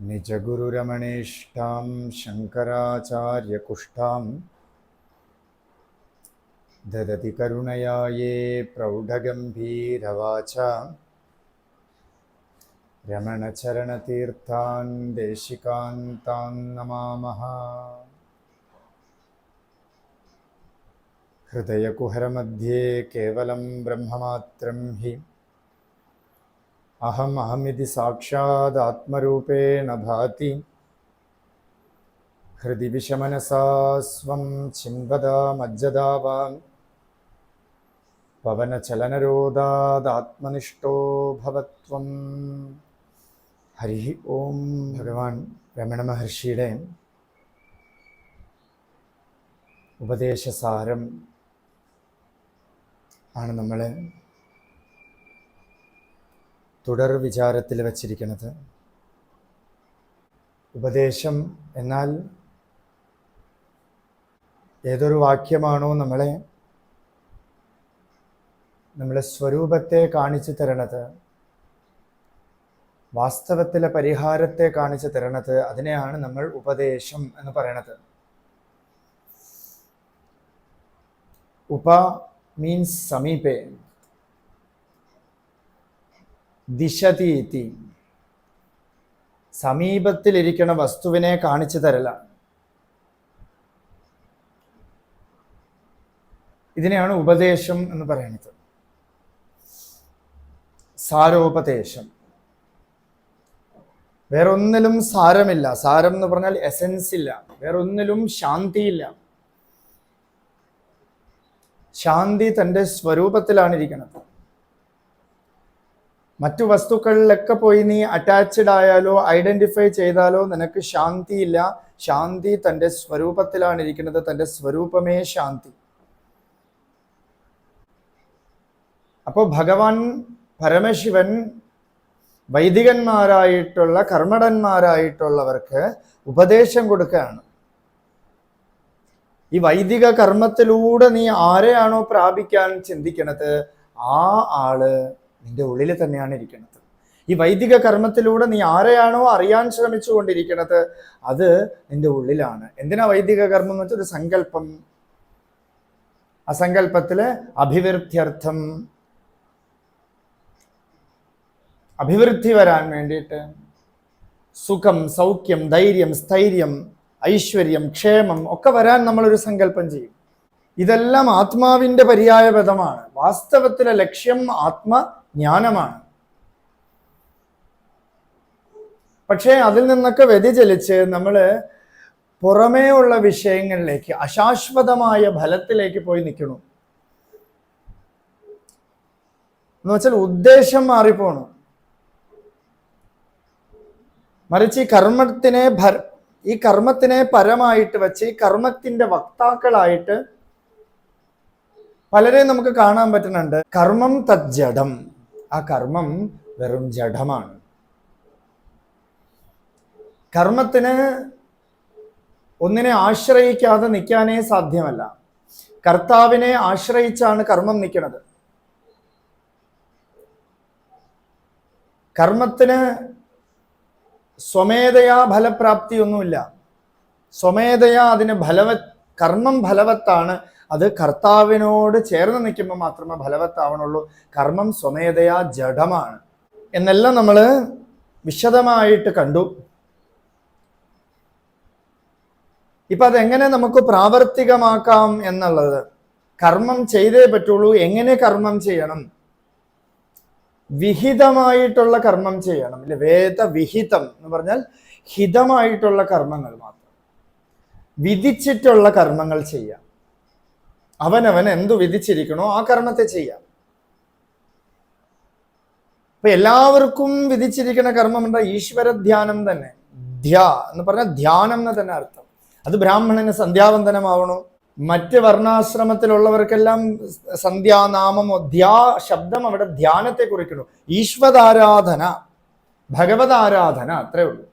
निजगुरुरमणेष्टां शङ्कराचार्यकुष्ठां ददति करुणया ये प्रौढगम्भीरवाच। रमणचरणतीर्थान् देशिकान्तान् नमामः। हृदयकुहरमध्ये केवलं ब्रह्ममात्रं हि അഹം അഹമിതി സാക്ഷാത് ആത്മരൂപേണ ഭാതി. ഹൃദി വിഷമനസാസ്വം ചിൻവദാമജ്ജദാവാം പവനചലനരോധാദാത്മനിഷ്ഠോ ഭവത്വം. ഹരി ഓം ഭഗവാൻ രമണ മഹർഷിയുടെ ഉപദേശസാരം ആണ് നമ്മൾ തുടർ വിചാരത്തിൽ വച്ചിരിക്കുന്നത് ഉപദേശം എന്നാൽ ഏതൊരു വാക്യമാണോ നമ്മളെ നമ്മളെ സ്വരൂപത്തെ കാണിച്ചു തരണത് വാസ്തവത്തിലെ പരിഹാരത്തെ കാണിച്ചു തരണത് അതിനെയാണ് നമ്മൾ ഉപദേശം എന്ന് പറയണത്. ഉപ മീൻസ് സമീപേ. ദിശതി ഇതി. സമീപത്തിലിരിക്കണ വസ്തുവിനെ കാണിച്ചു തരല. ഇതിനെയാണ് ഉപദേശം എന്ന് പറയുന്നത് സാരോപദേശം. വേറൊന്നിലും സാരമില്ല. സാരം എന്ന് പറഞ്ഞാൽ എസൻസ് ഇല്ല. വേറൊന്നിലും ശാന്തിയില്ല. ശാന്തി തന്റെ സ്വരൂപത്തിലാണ് ഇരിക്കുന്നത് മറ്റു വസ്തുക്കളിലൊക്കെ പോയി നീ അറ്റാച്ച്ഡ് ആയാലോ ഐഡന്റിഫൈ ചെയ്താലോ നിനക്ക് ശാന്തിയില്ല. ശാന്തി തന്റെ സ്വരൂപത്തിലാണ് ഇരിക്കുന്നത്. തന്റെ സ്വരൂപമേ ശാന്തി. അപ്പോൾ ഭഗവാൻ പരമശിവൻ വൈദികന്മാരായിട്ടുള്ള കർമ്മടന്മാരായിട്ടുള്ളവർക്ക് ഉപദേശം കൊടുക്കുകയാണ്. ഈ വൈദിക കർമ്മത്തിലൂടെ നീ ആരെയാണോ പ്രാപിക്കാൻ ചിന്തിക്കണത്? ആ ആൾ നിന്റെ ഉള്ളിൽ തന്നെയാണ് ഇരിക്കുന്നത് ഈ വൈദിക കർമ്മത്തിലൂടെ നീ ആരെയാണോ അറിയാൻ ശ്രമിച്ചു കൊണ്ടിരിക്കുന്നത് അത് നിന്റെ ഉള്ളിലാണ്. എന്തിനാ വൈദിക കർമ്മം എന്ന് വെച്ചാൽ ഒരു സങ്കല്പം. ആ സങ്കല്പത്തിൽ അഭിവൃദ്ധ്യർത്ഥം. അഭിവൃദ്ധി വരാൻ വേണ്ടിയിട്ട് സുഖം സൗഖ്യം ധൈര്യം സ്ഥൈര്യം ഐശ്വര്യം ക്ഷേമം ഒക്കെ വരാൻ നമ്മളൊരു സങ്കല്പം ചെയ്യും. ഇതെല്ലാം ആത്മാവിന്റെ പര്യായപദമാണ് വാസ്തവത്തിലെ ലക്ഷ്യം ആത്മജ്ഞാനമാണ് പക്ഷേ അതിൽ നിന്നൊക്കെ വ്യതിചലിച്ച് നമ്മൾ പുറമേ ഉള്ള വിഷയങ്ങളിലേക്ക് അശാശ്വതമായ ഫലത്തിലേക്ക് പോയി നിൽക്കണം. എന്ന് വെച്ചാൽ ഉദ്ദേശം മാറിപ്പോണം. മറിച്ച് ഈ കർമ്മത്തിനെ ഈ കർമ്മത്തിനെ പരമായിട്ട് വെച്ച് ഈ കർമ്മത്തിന്റെ വക്താക്കളായിട്ട് പലരെയും നമുക്ക് കാണാൻ പറ്റുന്നുണ്ട്. കർമ്മം തജ്ജഡം ആ കർമ്മം വെറും ജഡമാണ്. കർമ്മത്തിന് ഒന്നിനെ ആശ്രയിക്കാതെ നിൽക്കാനേ സാധ്യമല്ല. കർത്താവിനെ ആശ്രയിച്ചാണ് കർമ്മം നിൽക്കുന്നത്. കർമ്മത്തിന് സ്വമേധയാ ഫലപ്രാപ്തിയൊന്നുമില്ല. സ്വമേധയാ അതിന് ഫലവ കർമ്മം ഫലവത്താണ് അത് കർത്താവിനോട് ചേർന്ന് നിൽക്കുമ്പോൾ മാത്രമേ ഫലവത്താവണുള്ളൂ. കർമ്മം സ്വമേധയാ ജഡമാണ്. എന്നെല്ലാം നമ്മൾ വിശദമായിട്ട് കണ്ടു. ഇപ്പൊ അതെങ്ങനെ നമുക്ക് പ്രാവർത്തികമാക്കാം എന്നുള്ളത്? കർമ്മം ചെയ്തേ പറ്റുള്ളൂ. എങ്ങനെ കർമ്മം ചെയ്യണം? വിഹിതമായിട്ടുള്ള കർമ്മം ചെയ്യണം. ഇല്ല വേദവിഹിതം എന്ന് പറഞ്ഞാൽ ഹിതമായിട്ടുള്ള കർമ്മങ്ങൾ മാത്രം. വിധിച്ചിട്ടുള്ള കർമ്മങ്ങൾ ചെയ്യാം. അവനവൻ എന്തു വിധിച്ചിരിക്കണോ ആ കർമ്മത്തെ ചെയ്യാം. അപ്പൊ എല്ലാവർക്കും വിധിച്ചിരിക്കുന്ന കർമ്മം എന്താ ഈശ്വര ധ്യാനം തന്നെ. ധ്യാ എന്ന് പറഞ്ഞാൽ ധ്യാനം എന്ന് തന്നെ അർത്ഥം. അത് ബ്രാഹ്മണന് സന്ധ്യാവന്തനമാവണോ. മറ്റ് വർണാശ്രമത്തിലുള്ളവർക്കെല്ലാം സന്ധ്യാനാമമോ ധ്യാ ശബ്ദം അവിടെ ധ്യാനത്തെ കുറിക്കുന്നു. ഈശ്വരാരാധന ഭഗവത് ആരാധന അത്രേ ഉള്ളൂ.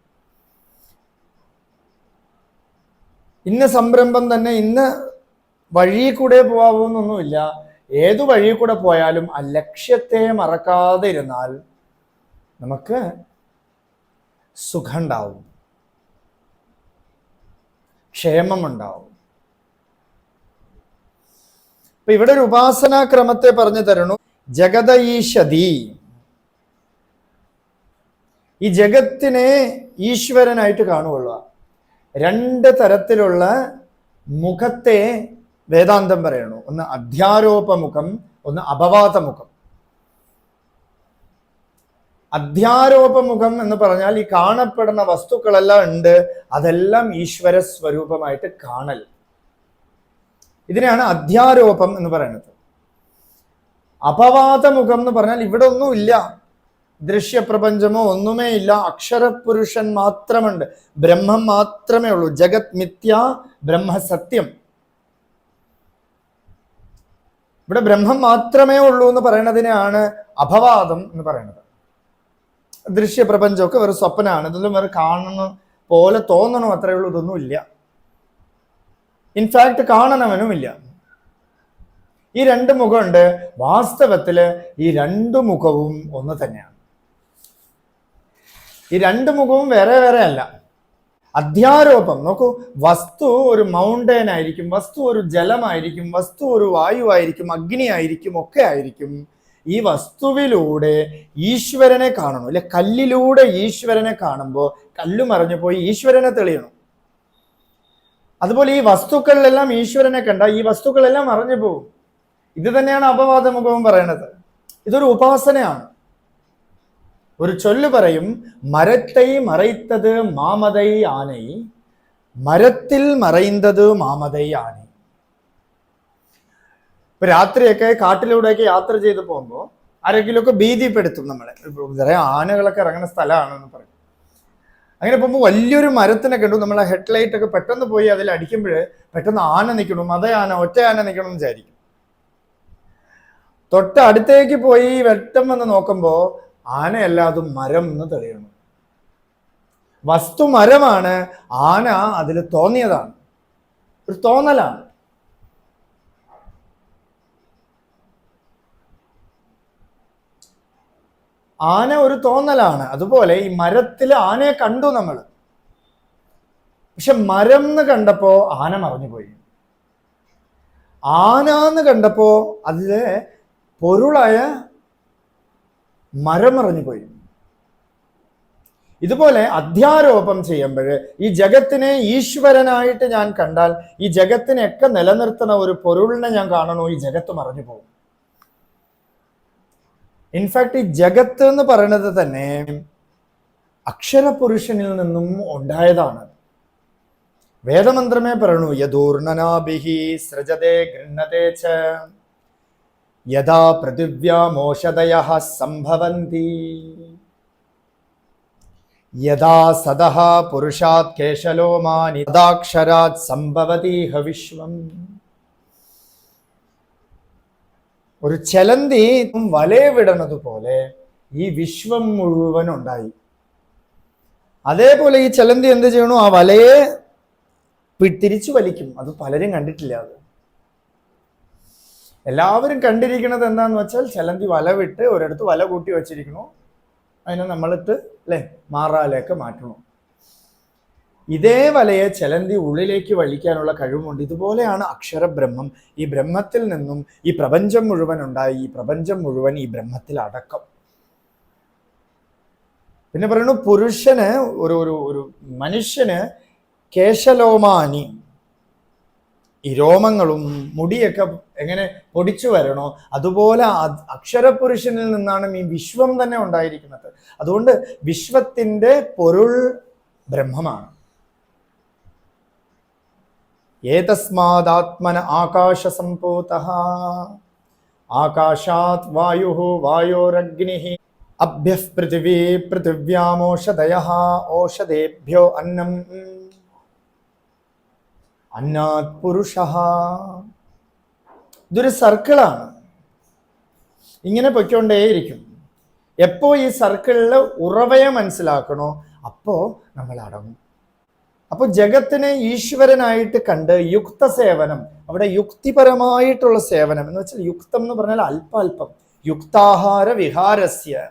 ഇന്ന സംരംഭം തന്നെ ഇന്ന് വഴി കൂടെ പോകാവുന്നൊന്നുമില്ല. ഏതു വഴിയിൽ കൂടെ പോയാലും ആ ലക്ഷ്യത്തെ മറക്കാതെ ഇരുന്നാൽ നമുക്ക് സുഖമുണ്ടാവും. ക്ഷേമമുണ്ടാവും. ഇപ്പൊ ഇവിടെ ഒരു ഉപാസനാക്രമത്തെ പറഞ്ഞു തരണു ജഗത ഈശതി ഈ ജഗത്തിനെ ഈശ്വരനായിട്ട് കാണുകൊള്ളുക രണ്ട് തരത്തിലുള്ള മുഖത്തെ വേദാന്തം പറയണു. ഒന്ന് അധ്യാരോപമുഖം ഒന്ന് അപവാദമുഖം. അധ്യാരോപമുഖം എന്ന് പറഞ്ഞാൽ ഈ കാണപ്പെടുന്ന വസ്തുക്കളെല്ലാം ഉണ്ട്. അതെല്ലാം ഈശ്വര സ്വരൂപമായിട്ട് കാണൽ. ഇതിനെയാണ് അധ്യാരോപം എന്ന് പറയുന്നത് അപവാദമുഖം എന്ന് പറഞ്ഞാൽ ഇവിടെ ഒന്നുമില്ല ദൃശ്യപ്രപഞ്ചമോ ഒന്നുമേ ഇല്ല. അക്ഷരപുരുഷൻ മാത്രമുണ്ട്. ബ്രഹ്മം മാത്രമേ ഉള്ളൂ. ജഗത് മിഥ്യ ബ്രഹ്മ സത്യം ഇവിടെ ബ്രഹ്മം മാത്രമേ ഉള്ളൂ എന്ന് പറയുന്നതിനെയാണ് അപവാദം എന്ന് പറയുന്നത്. ദൃശ്യ പ്രപഞ്ചമൊക്കെ വെറും സ്വപ്നമാണ്. ഇതൊന്നും വേറെ കാണണം പോലെ തോന്നണം അത്രയേ ഉള്ളൂ? ഇതൊന്നും ഇല്ല. ഇൻഫാക്ട് കാണണവനുമില്ല. ഈ രണ്ട് മുഖമുണ്ട്. വാസ്തവത്തിൽ ഈ രണ്ട് മുഖവും ഒന്ന് തന്നെയാണ്. ഈ രണ്ട് മുഖവും വേറെ വേറെ അല്ല. അധ്യാരോപം. നോക്കൂ വസ്തു ഒരു മൗണ്ടൻ ആയിരിക്കും വസ്തു ഒരു ജലമായിരിക്കും വസ്തു ഒരു വായുവായിരിക്കും അഗ്നി ആയിരിക്കും ഒക്കെ ആയിരിക്കും. ഈ വസ്തുവിലൂടെ ഈശ്വരനെ കാണണം അല്ലെ കല്ലിലൂടെ ഈശ്വരനെ കാണുമ്പോൾ കല്ല് മറഞ്ഞു പോയി ഈശ്വരനെ തെളിയണം. അതുപോലെ ഈ വസ്തുക്കളിലെല്ലാം ഈശ്വരനെ കണ്ട ഈ വസ്തുക്കളെല്ലാം മറഞ്ഞു പോകും. ഇത് തന്നെയാണ് അപവാദമുഖവും പറയണത് ഇതൊരു ഉപാസനയാണ്. ഒരു ചൊല്ലു പറയും മരത്തെ மறைத்தது മാമതൈ ആനൈ മരത്തിൽ മറയുന്നത് മാമതൈ ആനൈ. ഇപ്പൊ രാത്രിയൊക്കെ കാട്ടിലൂടെയൊക്കെ യാത്ര ചെയ്ത് പോകുമ്പോൾ ആരെങ്കിലുമൊക്കെ ഭീതിപ്പെടുത്തും നമ്മളെ. നിറയെ ആനകളൊക്കെ ഇറങ്ങുന്ന സ്ഥലമാണെന്ന് പറയും. അങ്ങനെ പോകുമ്പോൾ വലിയൊരു മരത്തിനെ കണ്ടു. നമ്മളെ ഹെഡ്ലൈറ്റ് ഒക്കെ പെട്ടെന്ന് പോയി അതിൽ അടിക്കുമ്പോൾ പെട്ടെന്ന് ആന നിൽക്കണം മത ആന ഒറ്റ ആന നിൽക്കണം എന്ന് വിചാരിക്കും. തൊട്ട് അടുത്തേക്ക് പോയി വെട്ടം വന്ന് നോക്കുമ്പോൾ ആനയല്ല അത് മരം എന്ന് തെളിയണം. വസ്തു മരമാണ് ആന അതിൽ തോന്നിയതാണ്. ഒരു തോന്നലാണ്. ആന ഒരു തോന്നലാണ്. അതുപോലെ ഈ മരത്തിൽ ആനയെ കണ്ടു നമ്മൾ. പക്ഷെ മരം എന്ന് കണ്ടപ്പോ ആന മറഞ്ഞുപോയി. ആന എന്ന് കണ്ടപ്പോ അതിലെ പൊരുളായ മരം മറഞ്ഞുപോയി ഇതുപോലെ അധ്യാരോപം ചെയ്യുമ്പോൾ ഈ ജഗത്തിനെ ഈശ്വരനായിട്ട് ഞാൻ കണ്ടാൽ ഈ ജഗത്തിനെയൊക്കെ നിലനിർത്തുന്ന ഒരു പൊരുളിനെ ഞാൻ കാണണോ? ഈ ജഗത്ത് മറഞ്ഞു പോകും. ഇൻഫാക്ട് ഈ ജഗത്ത് എന്ന് പറയുന്നത് തന്നെ അക്ഷരപുരുഷനിൽ നിന്നും ഉണ്ടായതാണ്. വേദമന്ത്രമേ പറയണു യദൂർണനാഭിഹി സൃജതേ ഗൃഹതേ ച. യഥാ പൃഥിവ്യാമോഷതയ സംഭവന്തി. യഥാ സദഹ പുരുഷാത് കേശലോമാനി തദാക്ഷരാത് സംഭവതീഹ വിശ്വം ഒരു ചലന്തി വലയവിടണത് ഈ വിശ്വം മുഴുവൻ ഉണ്ടായി. അതേപോലെ ഈ ചലന്തി എന്ത് ചെയ്യണു? ആ വലയെ തിരിച്ചു വലിക്കും. അത് പലരും കണ്ടിട്ടില്ല അത്. എല്ലാവരും കണ്ടിരിക്കുന്നത് എന്താന്ന് വെച്ചാൽ ചലന്തി വല വിട്ട് ഒരിടത്ത് വല കൂട്ടി വെച്ചിരിക്കണു അതിനെ നമ്മളിട്ട് അല്ലെ മാറാലേക്ക് മാറ്റണം. ഇതേ വലയെ ചലന്തി ഉള്ളിലേക്ക് വലിക്കാനുള്ള കഴിവുമുണ്ട്. ഇതുപോലെയാണ് അക്ഷരബ്രഹ്മം. ഈ ബ്രഹ്മത്തിൽ നിന്നും ഈ പ്രപഞ്ചം മുഴുവൻ ഉണ്ടായി. ഈ പ്രപഞ്ചം മുഴുവൻ ഈ ബ്രഹ്മത്തിൽ അടക്കം. പിന്നെ പറയുന്നു പുരുഷന് ഒരു ഒരു ഒരു മനുഷ്യന് കേശലോമാനി ഈ രോമങ്ങളും മുടിയൊക്കെ എങ്ങനെ പൊടിച്ചു വരണോ? അതുപോലെ അക്ഷരപുരുഷനിൽ നിന്നാണ് ഈ വിശ്വം തന്നെ ഉണ്ടായിരിക്കുന്നത്. അതുകൊണ്ട് വിശ്വത്തിന്റെ പൊരുൾ ബ്രഹ്മമാണ്. ഏതസ്മാദാത്മന ആകാശസംഭൂത? ആകാശാത് വായു വായോരഗ്നി അഭ്യ പൃഥിവീ പൃഥിവ്യാമോഷധയ ഓഷധേഭ്യോ അന്നം. അന്നാത് പുരുഷ. ഇതൊരു സർക്കിളാണ്. ഇങ്ങനെ പൊയ്ക്കൊണ്ടേയിരിക്കും. എപ്പോ ഈ സർക്കിളിൽ ഉറവയെ മനസ്സിലാക്കണോ അപ്പോ നമ്മൾ അടങ്ങും. അപ്പൊ ജഗത്തിനെ ഈശ്വരനായിട്ട് കണ്ട് യുക്ത സേവനം അവിടെ യുക്തിപരമായിട്ടുള്ള സേവനം എന്ന് വെച്ചാൽ യുക്തം എന്ന് പറഞ്ഞാൽ അല്പാൽപം യുക്താഹാര വിഹാരസ്യ.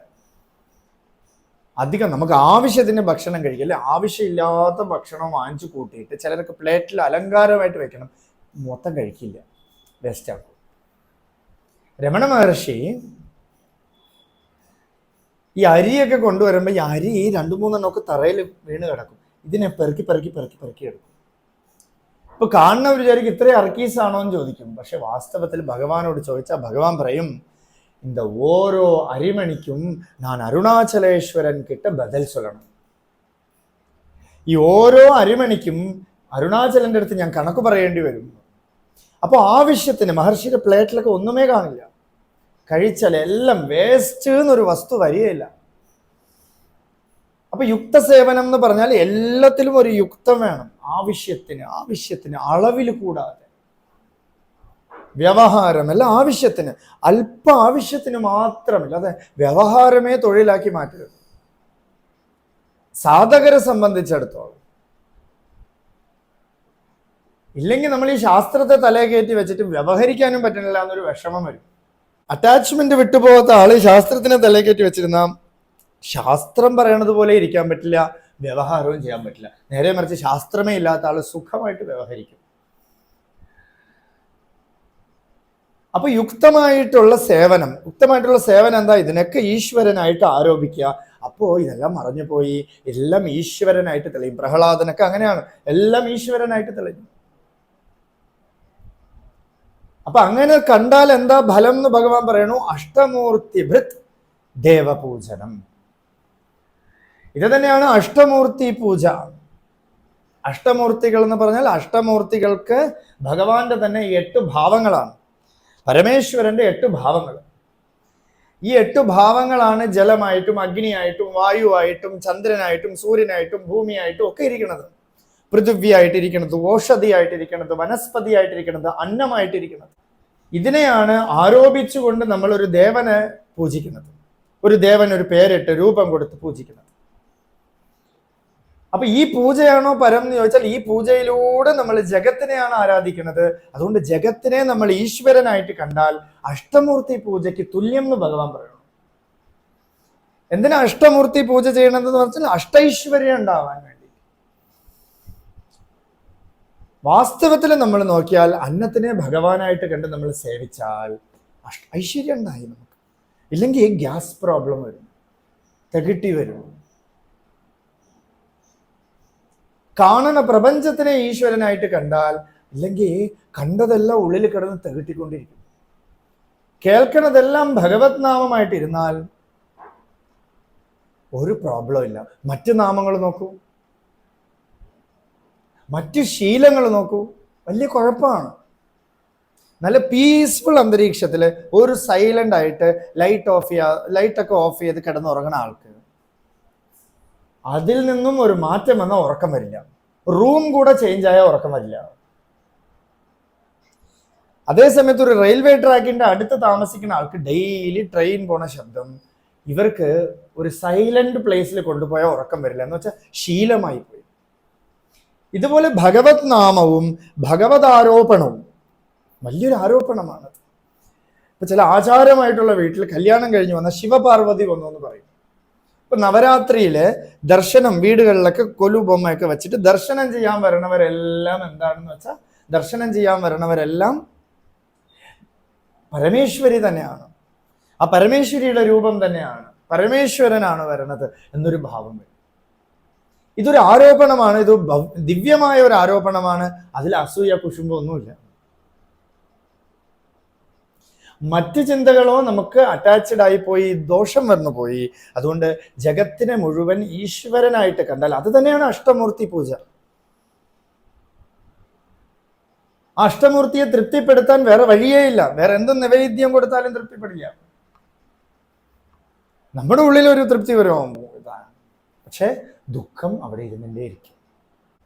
അധികം നമുക്ക് ആവശ്യത്തിന് ഭക്ഷണം കഴിക്കുക അല്ലെ ആവശ്യമില്ലാത്ത ഭക്ഷണം വാങ്ങിച്ചു കൂട്ടിയിട്ട് ചിലർക്ക് പ്ലേറ്റിൽ അലങ്കാരമായിട്ട് വെക്കണം മൊത്തം കഴിക്കില്ല. വേസ്റ്റ് ആക്കും. രമണ മഹർഷി ഈ അരിയൊക്കെ കൊണ്ടുവരുമ്പോൾ ഈ അരി രണ്ടു മൂന്നെണ്ണമൊക്കെ തറയിൽ വീണ് കിടക്കും ഇതിനെ പെറുക്കി പെറുക്കി പെറുക്കി പെറുക്കി എടുക്കും ഇപ്പൊ കാണുന്നവർ വിചാരിക്കും ഇത്രയും അർക്കീസാണോ എന്ന് ചോദിക്കും പക്ഷെ വാസ്തവത്തിൽ ഭഗവാനോട് ചോദിച്ചാൽ ഭഗവാൻ പറയും இந்த ഓരോ അരിമണിക്കും ഞാൻ അരുണാചലേശ്വരൻ കിട്ട ബദൽ ചൊല്ലണം ഈ ഓരോ അരിമണിക്കും അരുണാചലന്റെ അടുത്ത് ഞാൻ കണക്ക് പറയേണ്ടി വരും അപ്പോൾ ആവശ്യത്തിന് മഹർഷിയുടെ പ്ലേറ്റിലൊക്കെ ഒന്നുമേ കാണില്ല കഴിച്ചാൽ എല്ലാം വേസ്റ്റ് എന്നൊരു വസ്തു വരികയില്ല. അപ്പൊ യുക്തസേവനം എന്ന് പറഞ്ഞാൽ എല്ലാത്തിലും ഒരു യുക്തം വേണം. ആവശ്യത്തിന് ആവശ്യത്തിന് അളവിൽ കൂടാതെ. വ്യവഹാരം എല്ലാം ആവശ്യത്തിന്. അല്പ ആവശ്യത്തിന് മാത്രമല്ല അതെ വ്യവഹാരമേ തൊഴിലാക്കി മാറ്റരുത്. സാധകരെ സംബന്ധിച്ചിടത്തോളം. ഇല്ലെങ്കിൽ നമ്മൾ ഈ ശാസ്ത്രത്തെ തലേ കയറ്റി വെച്ചിട്ട് വ്യവഹരിക്കാനും പറ്റുന്നില്ല എന്നൊരു വിഷമം വരും. അറ്റാച്ച്മെന്റ് വിട്ടുപോകാത്ത ആൾ ശാസ്ത്രത്തിനെ തലയെ കയറ്റി വെച്ചിരുന്ന ശാസ്ത്രം പറയണത് പോലെ ഇരിക്കാൻ പറ്റില്ല വ്യവഹാരവും ചെയ്യാൻ പറ്റില്ല. നേരെ മറിച്ച് ശാസ്ത്രമേ ഇല്ലാത്ത ആൾ സുഖമായിട്ട് വ്യവഹരിക്കും. അപ്പൊ യുക്തമായിട്ടുള്ള സേവനം യുക്തമായിട്ടുള്ള സേവനം എന്താ? ഇതിനൊക്കെ ഈശ്വരനായിട്ട് ആരോപിക്കുക. അപ്പോ ഇതെല്ലാം മറഞ്ഞു പോയി എല്ലാം ഈശ്വരനായിട്ട് തെളിയും. പ്രഹ്ലാദനൊക്കെ അങ്ങനെയാണ്. എല്ലാം ഈശ്വരനായിട്ട് തെളിയും അപ്പൊ അങ്ങനെ കണ്ടാൽ എന്താ ഫലം എന്ന് ഭഗവാൻ പറയണു അഷ്ടമൂർത്തി ഭൃത് ദേവപൂജനം. ഇത് തന്നെയാണ് അഷ്ടമൂർത്തി പൂജ. അഷ്ടമൂർത്തികൾ എന്ന് പറഞ്ഞാൽ അഷ്ടമൂർത്തികൾക്ക് ഭഗവാന്റെ തന്നെ എട്ട് ഭാവങ്ങളാണ്. പരമേശ്വരന്റെ എട്ട് ഭാവങ്ങൾ. ഈ എട്ട് ഭാവങ്ങളാണ് ജലമായിട്ടും അഗ്നിയായിട്ടും വായുവായിട്ടും ചന്ദ്രനായിട്ടും സൂര്യനായിട്ടും ഭൂമിയായിട്ടും ഒക്കെ ഇരിക്കുന്നത്. പൃഥ്വിയായിട്ടിരിക്കുന്നത് ഓഷധിയായിട്ടിരിക്കുന്നത് വനസ്പതിയായിട്ടിരിക്കുന്നത് അന്നമായിട്ടിരിക്കുന്നത്. ഇതിനെയാണ് ആരോപിച്ചുകൊണ്ട് നമ്മൾ ഒരു ദേവനെ പൂജിക്കുന്നത്. ഒരു ദേവൻ ഒരു പേരിട്ട് രൂപം കൊടുത്ത് പൂജിക്കുന്നത്. അപ്പൊ ഈ പൂജയാണോ പരം എന്ന് ചോദിച്ചാൽ ഈ പൂജയിലൂടെ നമ്മൾ ജഗത്തിനെയാണ് ആരാധിക്കുന്നത്. അതുകൊണ്ട് ജഗത്തിനെ നമ്മൾ ഈശ്വരനായിട്ട് കണ്ടാൽ അഷ്ടമൂർത്തി പൂജയ്ക്ക് തുല്യം എന്ന് ഭഗവാൻ പറയണം. എന്തിനാ അഷ്ടമൂർത്തി പൂജ ചെയ്യണമെന്ന് പറഞ്ഞാൽ അഷ്ടൈശ്വര്യം ഉണ്ടാവാൻ വേണ്ടി. വാസ്തവത്തിൽ നമ്മൾ നോക്കിയാൽ അന്നത്തിനെ ഭഗവാനായിട്ട് കണ്ട് നമ്മൾ സേവിച്ചാൽ ഐശ്വര്യം ഉണ്ടായി നമുക്ക്. ഇല്ലെങ്കിൽ ഗ്യാസ് പ്രോബ്ലം വരും. തികട്ടി വരും. കാണണ പ്രപഞ്ചത്തിനെ ഈശ്വരനായിട്ട് കണ്ടാൽ ഇല്ലെങ്കിൽ കണ്ടതെല്ലാം ഉള്ളിൽ കിടന്ന് തികട്ടിക്കൊണ്ടിരിക്കും. കേൾക്കണതെല്ലാം ഭഗവത് നാമമായിട്ടിരുന്നാൽ ഒരു പ്രോബ്ലം ഇല്ല. മറ്റു നാമങ്ങൾ നോക്കൂ. മറ്റു ശീലങ്ങൾ നോക്കൂ. വലിയ കുഴപ്പമാണ്. നല്ല പീസ്ഫുൾ അന്തരീക്ഷത്തിൽ ഒരു സൈലന്റ് ആയിട്ട് ലൈറ്റ് ഓഫ് ചെയ്യാ ലൈറ്റൊക്കെ ഓഫ് ചെയ്ത് കിടന്നുറങ്ങുന്ന ആൾക്ക് അതിൽ നിന്നും ഒരു മാറ്റം വന്നാൽ ഉറക്കം വരില്ല. റൂം കൂടെ ചേഞ്ച് ആയാൽ ഉറക്കം വരില്ല. അതേസമയത്ത് ഒരു റെയിൽവേ ട്രാക്കിന്റെ അടുത്ത് താമസിക്കുന്ന ആൾക്ക് ഡെയിലി ട്രെയിൻ പോണ ശബ്ദം ഇവർക്ക് ഒരു സൈലന്റ് പ്ലേസിൽ കൊണ്ടുപോയാൽ ഉറക്കം വരില്ല. എന്ന് വെച്ചാൽ ശീലമായി പോയി ഇതുപോലെ ഭഗവത് നാമവും ഭഗവത് ആരോപണവും വലിയൊരു ആരോപണമാണ് ഇപ്പൊ ചില ആചാരമായിട്ടുള്ള വീട്ടിൽ കല്യാണം കഴിഞ്ഞ് വന്ന ശിവപാർവതി വന്നു എന്ന് പറയും. ഇപ്പൊ നവരാത്രിയിൽ ദർശനം വീടുകളിലൊക്കെ കൊലു ബൊമ്മയൊക്കെ വെച്ചിട്ട് ദർശനം ചെയ്യാൻ വരണവരെല്ലാം എന്താണെന്ന് വെച്ചാൽ ദർശനം ചെയ്യാൻ വരണവരെല്ലാം പരമേശ്വരി തന്നെയാണ്. ആ പരമേശ്വരിയുടെ രൂപം തന്നെയാണ്. പരമേശ്വരനാണ് വരണത് എന്നൊരു ഭാവം വരും. ഇതൊരു ആരോപണമാണ് ഇത് ദിവ്യമായ ഒരു ആരോപണമാണ്. അതിൽ അസൂയ കുശുമ്പോ ഒന്നുമില്ല. മറ്റ് ചിന്തകളോ നമുക്ക് അറ്റാച്ച്ഡ് ആയി പോയി ദോഷം വന്നു പോയി. അതുകൊണ്ട് ജഗത്തിനെ മുഴുവൻ ഈശ്വരനായിട്ട് കണ്ടാൽ അത് തന്നെയാണ് അഷ്ടമൂർത്തി പൂജ. അഷ്ടമൂർത്തിയെ തൃപ്തിപ്പെടുത്താൻ വേറെ വഴിയേ ഇല്ല വേറെ എന്ത് നിവേദ്യം കൊടുത്താലും തൃപ്തിപ്പെടില്ല. നമ്മുടെ ഉള്ളിൽ ഒരു തൃപ്തി വരുമോ പക്ഷെ ദുഃഖം അവിടെ ഇരുന്നിട്ടേ ഇരിക്കും.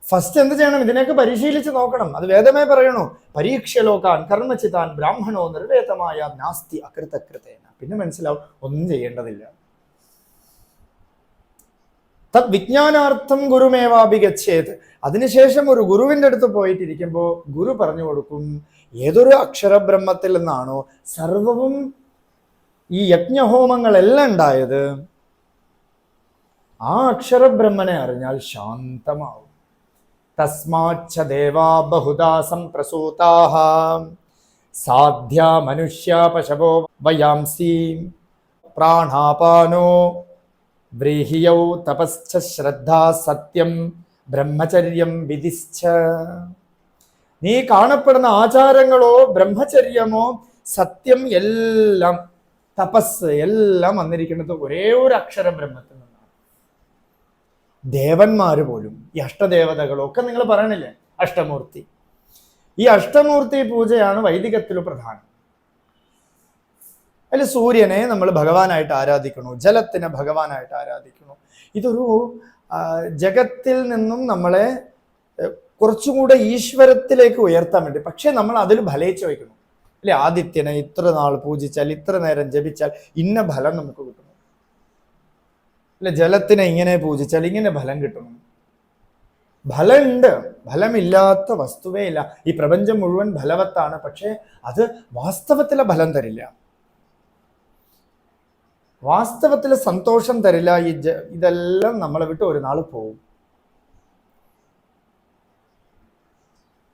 ഫസ്റ്റ് എന്ത് ചെയ്യണം? ഇതിനെയൊക്കെ പരിശീലിച്ച് നോക്കണം. അത് വേദമേ പറയണു. പരീക്ഷ ലോക്കാൻ കർമ്മചിതാൻ ബ്രാഹ്മണോ നിർവേദമായ നാസ്തി അകൃതകൃതേന. പിന്നെ മനസ്സിലാവും ഒന്നും ചെയ്യേണ്ടതില്ല. തത് വിജ്ഞാനാർത്ഥം ഗുരുമേവാഭിഗച്ഛേത്. അതിനുശേഷം ഒരു ഗുരുവിന്റെ അടുത്ത് പോയിട്ടിരിക്കുമ്പോൾ ഗുരു പറഞ്ഞു കൊടുക്കും ഏതൊരു അക്ഷരബ്രഹ്മത്തിൽ നിന്നാണോ സർവവും ഈ യജ്ഞഹോമങ്ങളെല്ലാം ഉണ്ടായത്. ആ അക്ഷരബ്രഹ്മനെ അറിഞ്ഞാൽ ശാന്തമാവും. തസ്മാച്ച ദേവാ ബഹുദാസം പ്രസൂതാഹ സാധ്യ മനുഷ്യ പശവോ വയാംസി. പ്രാണാപാനോ വ്രീഹിയൗ തപശ്ച ശ്രദ്ധ സത്യം ബ്രഹ്മചര്യം വിധിശ്ച. നീ കാണപ്പെടുന്ന ആചാരങ്ങളോ ബ്രഹ്മചര്യമോ സത്യം എല്ലാം തപസ് എല്ലാം വന്നിരിക്കുന്നത് ഒരേ ഒരു അക്ഷര ബ്രഹ്മത്തിൽ ദേവന്മാര് പോലും ഈ അഷ്ടദേവതകളും ഒക്കെ നിങ്ങൾ പറയണില്ലേ? അഷ്ടമൂർത്തി. ഈ അഷ്ടമൂർത്തി പൂജയാണ് വൈദികത്തിൽ പ്രധാനം. അതിൽ സൂര്യനെ നമ്മൾ ഭഗവാനായിട്ട് ആരാധിക്കണു ജലത്തിനെ ഭഗവാനായിട്ട് ആരാധിക്കണു. ഇതൊരു ജഗത്തിൽ നിന്നും നമ്മളെ കുറച്ചും കൂടെ ഈശ്വരത്തിലേക്ക് ഉയർത്താൻ വേണ്ടി. പക്ഷെ നമ്മൾ അതിൽ ഫലയിച്ചു വയ്ക്കണം. അല്ലെ? ആദിത്യനെ ഇത്ര നാൾ പൂജിച്ചാൽ ഇത്ര നേരം ജപിച്ചാൽ ഇന്ന ഫലം നമുക്ക് കിട്ടുന്നു അല്ലെ ജലത്തിനെ ഇങ്ങനെ പൂജിച്ചാൽ ഇങ്ങനെ ഫലം കിട്ടും. ഫലമുണ്ട് ഫലമില്ലാത്ത വസ്തുവേ ഇല്ല. ഈ പ്രപഞ്ചം മുഴുവൻ ഫലവത്താണ് പക്ഷേ അത് വാസ്തവത്തിലെ ഫലം തരില്ല. വാസ്തവത്തിൽ സന്തോഷം തരില്ല ഈ ജ- ഇതെല്ലാം നമ്മളെ വിട്ട് ഒരു നാൾ പോവും.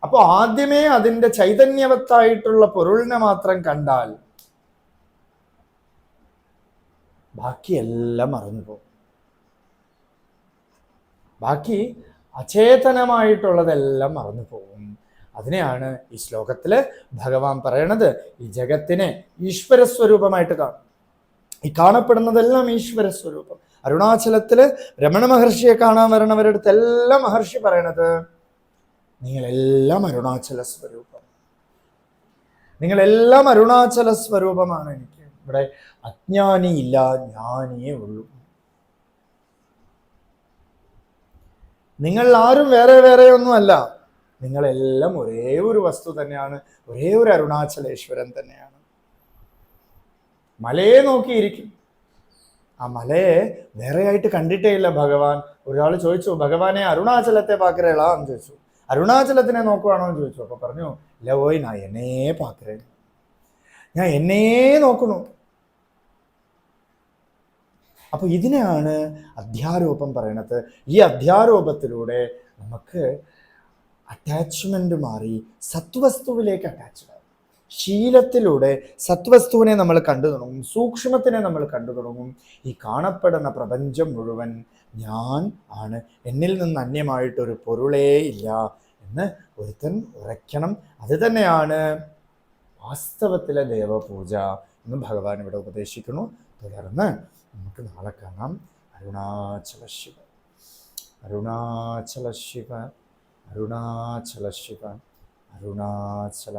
അപ്പോൾ ആദ്യമേ അതിന്റെ ചൈതന്യവത്തായിട്ടുള്ള പൊരുളിനെ മാത്രം കണ്ടാൽ ബാക്കിയെല്ലാം മറന്നു പോകും. ബാക്കി അചേതനമായിട്ടുള്ളതെല്ലാം മറന്നു പോകും അതിനെയാണ് ഈ ശ്ലോകത്തിൽ ഭഗവാൻ പറയണത്. ഈ ജഗത്തിനെ ഈശ്വരസ്വരൂപമായിട്ട് കാണും. ഈ കാണപ്പെടുന്നതെല്ലാം ഈശ്വരസ്വരൂപം. അരുണാചലത്തിൽ രമണ മഹർഷിയെ കാണാൻ വരണവരടുത്ത് എല്ലാം മഹർഷി പറയണത് നിങ്ങളെല്ലാം അരുണാചല സ്വരൂപം നിങ്ങളെല്ലാം അരുണാചല സ്വരൂപമാണ് എനിക്ക്. ഇവിടെ അജ്ഞാനിയില്ല ജ്ഞാനിയേ ഉള്ളൂ. നിങ്ങൾ ആരും വേറെ വേറെ ഒന്നുമല്ല നിങ്ങളെല്ലാം ഒരേ ഒരു വസ്തു തന്നെയാണ്. ഒരേ ഒരു അരുണാചലേശ്വരൻ തന്നെയാണ്. മലയെ നോക്കിയിരിക്കും. ആ മലയെ വേറെയായിട്ട് കണ്ടിട്ടേ ഇല്ല ഭഗവാൻ. ഒരാൾ ചോദിച്ചു ഭഗവാനെ അരുണാചലത്തെ പാക്കരേളാ എന്ന് ചോദിച്ചു. അരുണാചലത്തിനെ നോക്കുവാണോ? എന്ന് ചോദിച്ചു. അപ്പൊ പറഞ്ഞു ഇല്ല പോയി ഞാൻ എന്നേ പാക്കരേ ഞാൻ എന്നേ നോക്കണു അപ്പൊ ഇതിനെയാണ് അധ്യാരോപം പറയണത്. ഈ അധ്യാരോപത്തിലൂടെ നമുക്ക് അറ്റാച്ച്മെന്റ് മാറി സത്വസ്തുവിലേക്ക് അറ്റാച്ച് ശീലത്തിലൂടെ സത്വസ്തുവിനെ നമ്മൾ കണ്ടു തുടങ്ങും സൂക്ഷ്മത്തിനെ നമ്മൾ കണ്ടു തുടങ്ങും. ഈ കാണപ്പെടുന്ന പ്രപഞ്ചം മുഴുവൻ ഞാൻ ആണ്. എന്നിൽ നിന്ന് അന്യമായിട്ടൊരു പൊരുളേ ഇല്ല എന്ന് ഒരുത്തൻ ഉറയ്ക്കണം. അത് തന്നെയാണ് വാസ്തവത്തിലെ ദേവപൂജ എന്ന് ഭഗവാൻ ഇവിടെ ഉപദേശിക്കുന്നു. തുടർന്ന് നമുക്ക് നാളെ കാണാം. അരുണാചല ശിവ. അരുണാചല ശിവ. അരുണാചല ശിവ. അരുണാചല.